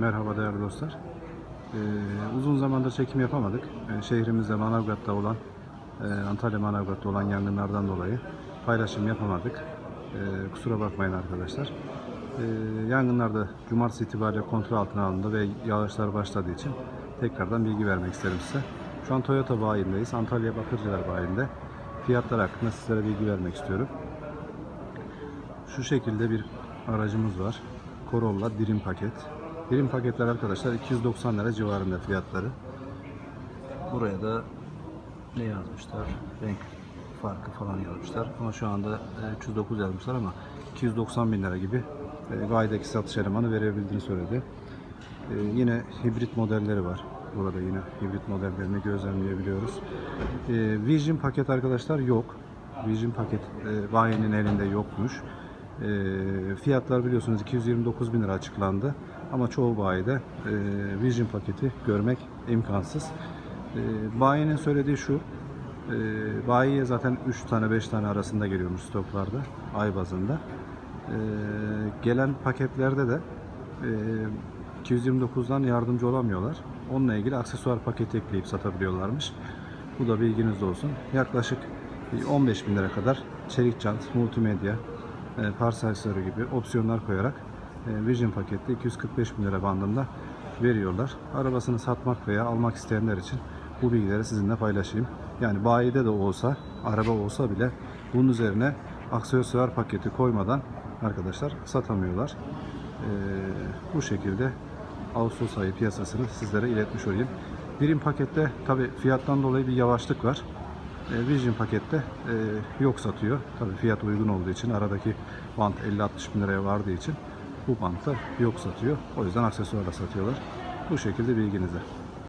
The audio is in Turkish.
Merhaba değerli dostlar. Ee, uzun zamandır çekim yapamadık. Ee, şehrimizde Manavgat'ta olan, e, Antalya Manavgat'ta olan yangınlardan dolayı paylaşım yapamadık. Ee, kusura bakmayın arkadaşlar. Ee, yangınlarda cumartesi itibariyle kontrol altına alındı ve yağışlar başladığı için tekrardan bilgi vermek isterim size. Şu an Toyota bayindeyiz. Antalya Bakırcılar bayinde. Fiyatlar hakkında sizlere bilgi vermek istiyorum. Şu şekilde bir aracımız var. Corolla dirim paket. Dirim paketler arkadaşlar 290 lira civarında fiyatları. Buraya da ne yazmışlar? Renk farkı falan yazmışlar. Ama şu anda e, 309 yazmışlar ama 290 bin lira gibi e, gayedeki satış elemanı verebildiğini söyledi. E, yine hibrit modelleri var. Burada yine hibrit modellerini gözlemleyebiliyoruz. E, Vision paket arkadaşlar yok. Vision paket e, bayiinin elinde yokmuş. E, fiyatlar biliyorsunuz 229 bin lira açıklandı. Ama çoğu bayide e, Vision paketi görmek imkansız. E, bayinin söylediği şu. E, bayiye zaten 3 tane 5 tane arasında geliyormuş stoklarda ay bazında. E, gelen paketlerde de e, 229'dan yardımcı olamıyorlar. Onunla ilgili aksesuar paketi ekleyip satabiliyorlarmış. Bu da bilginizde olsun. Yaklaşık 15 bin lira kadar çelik jant, multimedya, e, pars aksesuarı gibi opsiyonlar koyarak Vision pakette 245 bin lira bandında veriyorlar. Arabasını satmak veya almak isteyenler için bu bilgileri sizinle paylaşayım. Yani bayide de olsa, araba olsa bile bunun üzerine aksesuar paketi koymadan arkadaşlar satamıyorlar. E, bu şekilde Ağustos ayı piyasasını sizlere iletmiş olayım. Birim pakette tabi fiyattan dolayı bir yavaşlık var. E, Vision pakette e, yok satıyor. Tabii fiyat uygun olduğu için aradaki bant 50-60 bin liraya vardığı için bu bantta yok satıyor. O yüzden aksesuarla satıyorlar. Bu şekilde bilginize.